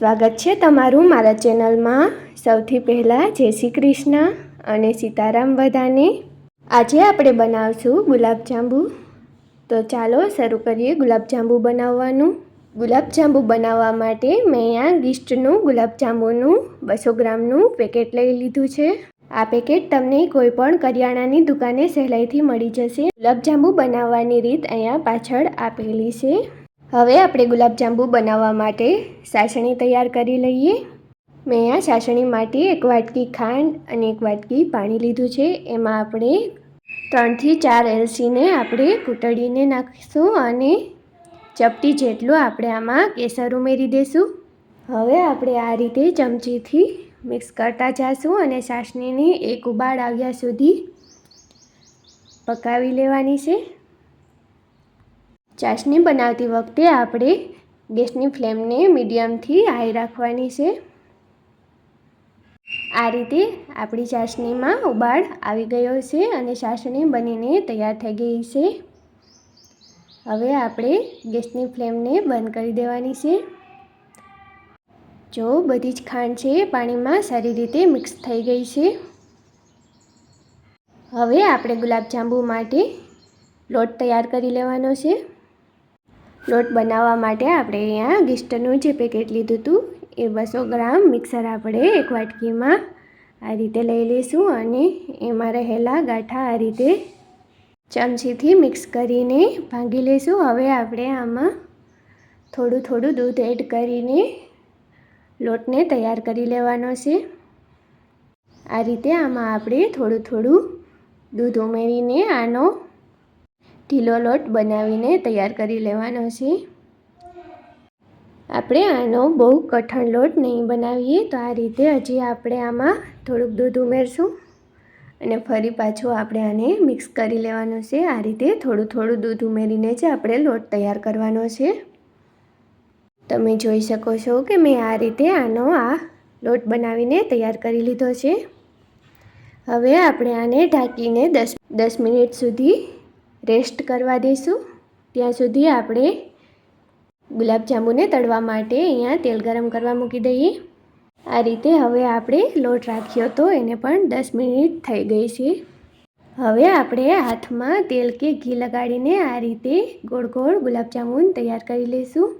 સ્વાગત છે તમારું મારા ચેનલમાં. સૌથી પહેલાં જય શ્રી કૃષ્ણ અને સીતારામ બધાને. આજે આપણે બનાવશું ગુલાબજાંબુ. તો ચાલો શરૂ કરીએ ગુલાબજાંબુ બનાવવાનું. ગુલાબજાંબુ બનાવવા માટે મેં અહીંયા ગિસ્ટનું ગુલાબજાંબુનું બસો ગ્રામનું પેકેટ લઈ લીધું છે. આ પેકેટ તમને કોઈ પણ કરિયાણાની દુકાને સહેલાઈથી મળી જશે. ગુલાબજાંબુ બનાવવાની રીત અહીંયા પાછળ આપેલી છે. હવે આપણે ગુલાબજાંબુ બનાવવા માટે સાસણી તૈયાર કરી લઈએ. મેં આ સાસણી માટે એક વાટકી ખાંડ અને એક વાટકી પાણી લીધું છે. એમાં આપણે ત્રણથી ચાર એલસીને આપણે કૂટડીને નાખીશું અને ચપટી જેટલું આપણે આમાં કેસર ઉમેરી દઈશું હવે આપણે આ રીતે ચમચીથી મિક્સ કરતા જઈશું અને સાસણીને એક ઉબાળ આવ્યા સુધી પકાવી લેવાની છે. ચાસણી બનાવતી વખતે આપણે ગેસની ફ્લેમને મીડિયમથી હાઈ રાખવાની છે. આ રીતે આપણી ચાસણીમાં ઉબાળ આવી ગયો છે અને ચાસણી બનીને તૈયાર થઈ ગઈ છે. હવે આપણે ગેસની ફ્લેમને બંધ કરી દેવાની છે. જો બધી જ ખાંડ છે પાણીમાં સારી રીતે મિક્સ થઈ ગઈ છે. હવે આપણે ગુલાબજાંબુ માટે લોટ તૈયાર કરી લેવાનો છે. લોટ બનાવવા માટે આપણે અહીંયા ગિસ્ટનું જે પેકેટ લીધું હતું, એ બસો ગ્રામ મિક્સર આપણે એક વાટકીમાં આ રીતે લઈ લઈશું અને એમાં રહેલા ગાંઠા આ રીતે ચમચીથી મિક્સ કરીને ભાંગી લઈશું. હવે આપણે આમાં થોડું થોડું દૂધ એડ કરીને લોટને તૈયાર કરી લેવાનો છે. આ રીતે આમાં આપણે થોડું થોડું દૂધ ઉમેરીને આનો ઢીલો લોટ બનાવીને તૈયાર કરી લેવાનો છે. આપણે આનો બહુ કઠણ લોટ નહીં બનાવીએ, તો આ રીતે હજી આપણે આમાં થોડુંક દૂધ ઉમેરશું. અને ફરી પાછું આપણે આને મિક્સ કરી લેવાનું છે. આ રીતે થોડું થોડું દૂધ ઉમેરીને જ આપણે લોટ તૈયાર કરવાનો છે. તમે જોઈ શકો છો કે મેં આ રીતે આનો આ લોટ બનાવીને તૈયાર કરી લીધો છે. હવે આપણે આને ઢાંકીને દસ દસ મિનિટ સુધી રેસ્ટ કરવા દઈશું. ત્યાં સુધી આપણે ગુલાબજાંબુને તળવા માટે અહીંયા તેલ ગરમ કરવા મૂકી દઈએ. આ રીતે હવે આપણે લોટ રાખ્યો તો એને પણ દસ મિનિટ થઈ ગઈ છે. હવે આપણે હાથમાં તેલ કે ઘી લગાડીને આ રીતે ગોળ ગોળ ગુલાબજાંબુ તૈયાર કરી લઈશું.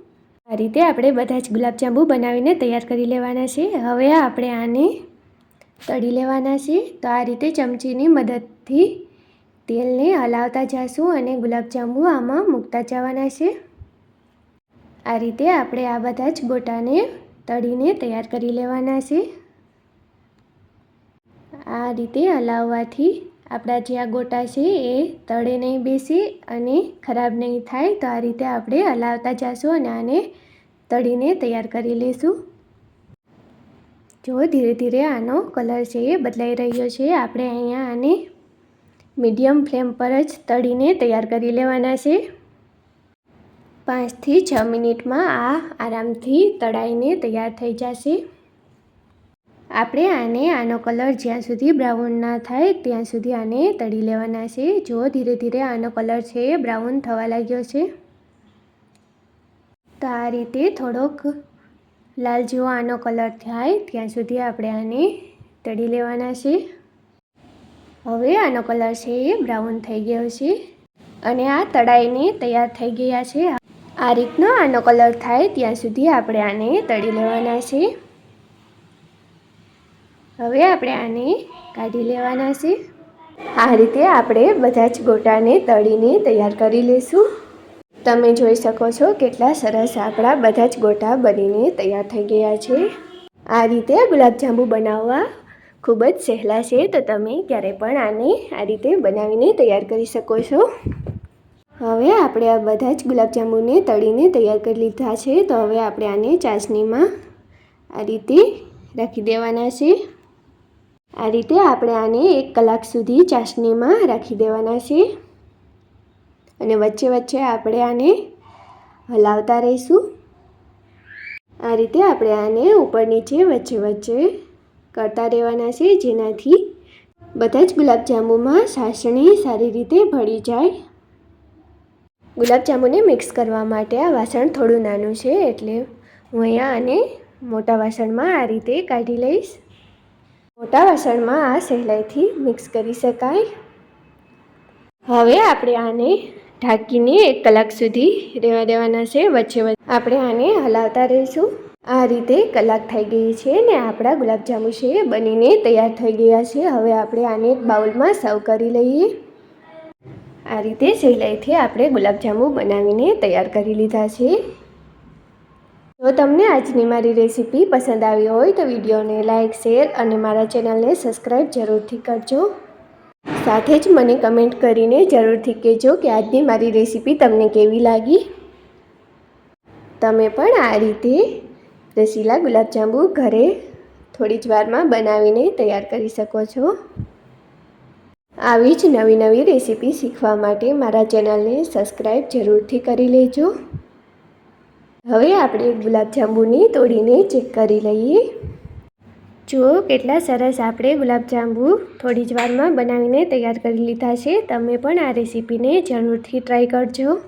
આ રીતે આપણે બધા જ ગુલાબજાંબુ બનાવીને તૈયાર કરી લેવાના છે. હવે આપણે આને તળી લેવાના છે. તો આ રીતે ચમચીની મદદથી તેલને હલાવતા જઈશું અને ગુલાબજાંબુ આમાં મૂકતા જવાના છે. આ રીતે આપણે આ બધા જ ગોટાને તળીને તૈયાર કરી લેવાના છે. આ રીતે હલાવવાથી આપણા જે આ ગોટા છે એ તળે નહીં બેસે અને ખરાબ નહીં થાય તો આ રીતે આપણે હલાવતા જઈશું અને આને તળીને તૈયાર કરી લઈશું જો ધીરે ધીરે આનો કલર છે એ બદલાઈ રહ્યો છે, આપણે અહીંયા આને મીડિયમ ફ્લેમ પર જ તળીને તૈયાર કરી લેવાના છે. પાંચથી છ મિનિટમાં આ આરામથી તળાઈને તૈયાર થઈ જશે. આપણે આને આનો કલર જ્યાં સુધી બ્રાઉન ના થાય ત્યાં સુધી આને તળી લેવાના છે. જો ધીરે ધીરે આનો કલર છે બ્રાઉન થવા લાગ્યો છે. તો આ રીતે થોડોક લાલ જેવો આનો કલર થાય ત્યાં સુધી આપણે આને તળી લેવાના છે. હવે આનો કલર છે એ બ્રાઉન થઈ ગયો છે અને આ તળાઈને તૈયાર થઈ ગયા છે. આ રીતનો આનો કલર થાય ત્યાં સુધી આપણે આને તળી લેવાના છે. હવે આપણે આને કાઢી લેવાના છે. આ રીતે આપણે બધા જ ગોટાને તળીને તૈયાર કરી લઈશું તમે જોઈ શકો છો કેટલા સરસ આપણા બધા જ ગોટા બનીને તૈયાર થઈ ગયા છે. આ રીતે ગુલાબજાંબુ બનાવવા ખૂબ જ સહેલા છે, તો તમે ક્યારે પણ આને આ રીતે બનાવીને તૈયાર કરી શકો છો. હવે આપણે આ બધા જ ગુલાબજાંબુને તળીને તૈયાર કરી લીધા છે, તો હવે આપણે આને ચાસણીમાં આ રીતે રાખી દેવાના છે. આ રીતે આપણે આને એક કલાક સુધી ચાસણીમાં રાખી દેવાના છે. અને વચ્ચે વચ્ચે આપણે આને હલાવતા રહીશું. આ રીતે આપણે આને ઉપર નીચે વચ્ચે વચ્ચે કરતા રહેવાના છે, જેનાથી બધા જ ગુલાબજાંબુમાં સાસણી સારી રીતે ભળી જાય. ગુલાબજાંબુને મિક્સ કરવા માટે આ વાસણ થોડું નાનું છે, એટલે હું અહીંયા આને મોટા વાસણમાં આ રીતે કાઢી લઈશ. મોટા વાસણમાં આ સહેલાઈથી મિક્સ કરી શકાય. હવે આપણે આને ઢાંકીને એક કલાક સુધી રહેવા દેવાના છે, વચ્ચે વચ્ચે. આપણે આને હલાવતા રહીશું. આ રીતે કલાક થઈ ગઈ છે ને આપણા ગુલાબજાંબુ છે બનીને તૈયાર થઈ ગયા છે. હવે આપણે આને એક બાઉલમાં સર્વ કરી લઈએ. આ રીતે સહેલાઈથી આપણે ગુલાબજાંબુ બનાવીને તૈયાર કરી લીધા છે. જો તમને આજની મારી રેસીપી પસંદ આવી હોય તો વિડીયોને લાઇક શેર અને મારા ચેનલને સબસ્ક્રાઈબ જરૂરથી કરજો. સાથે જ મને કમેન્ટ કરીને જરૂરથી કહેજો કે આજની મારી રેસીપી તમને કેવી લાગી. તમે પણ આ રીતે રસીલા ગુલાબજાંબુ ઘરે થોડી જ વારમાં બનાવીને તૈયાર કરી શકો છો. આવી જ નવી નવી રેસીપી શીખવા માટે મારા ચેનલને સબસ્ક્રાઈબ જરૂરથી કરી લેજો. હવે આપણે ગુલાબજાંબુની તોડીને ચેક કરી લઈએ. જુઓ કેટલા સરસ આપણે ગુલાબજાંબુ થોડી જ વારમાં બનાવીને તૈયાર કરી લીધા છે. તમે પણ આ રેસીપીને જરૂરથી ટ્રાય કરજો.